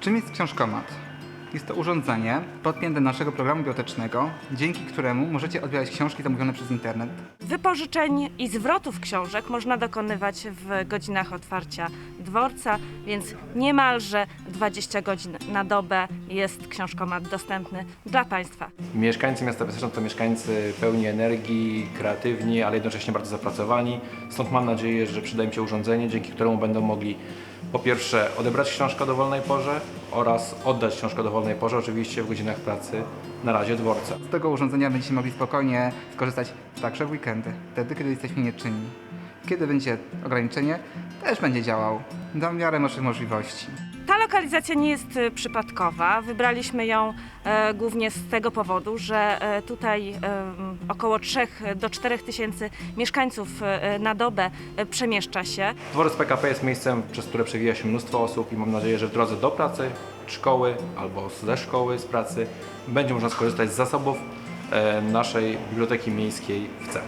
Czym jest książkomat? Jest to urządzenie podpięte do naszego programu bibliotecznego, dzięki któremu możecie odbierać książki zamówione przez internet. Wypożyczeń i zwrotów książek można dokonywać w godzinach otwarcia dworca, więc niemalże 20 godzin na dobę jest książkomat dostępny dla Państwa. Mieszkańcy miasta Piaseczna to mieszkańcy pełni energii, kreatywni, ale jednocześnie bardzo zapracowani. Stąd mam nadzieję, że przyda im się urządzenie, dzięki któremu będą mogli po pierwsze odebrać książkę o dowolnej porze oraz oddać książkę o dowolnej porze, oczywiście w godzinach pracy na razie dworca. Z tego urządzenia będziecie mogli spokojnie skorzystać także w weekendy, wtedy kiedy jesteśmy nieczynni. Kiedy będzie ograniczenie, też będzie działał na miarę naszych możliwości. Lokalizacja nie jest e, przypadkowa. Wybraliśmy ją e, głównie z tego powodu, że e, tutaj około 3 do 4 tysięcy mieszkańców na dobę przemieszcza się. Dworzec PKP jest miejscem, przez które przewija się mnóstwo osób i mam nadzieję, że w drodze do pracy, szkoły albo ze szkoły, z pracy będzie można skorzystać z zasobów naszej Biblioteki Miejskiej w C.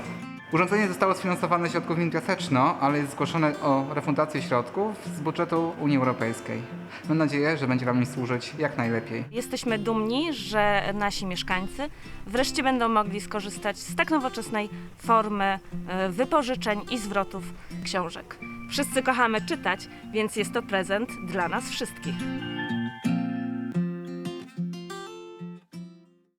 Urządzenie zostało sfinansowane ze środków Piaseczno, ale jest zgłoszone o refundację środków z budżetu Unii Europejskiej. Mam nadzieję, że będzie Wam służyć jak najlepiej. Jesteśmy dumni, że nasi mieszkańcy wreszcie będą mogli skorzystać z tak nowoczesnej formy e, wypożyczeń i zwrotów książek. Wszyscy kochamy czytać, więc jest to prezent dla nas wszystkich.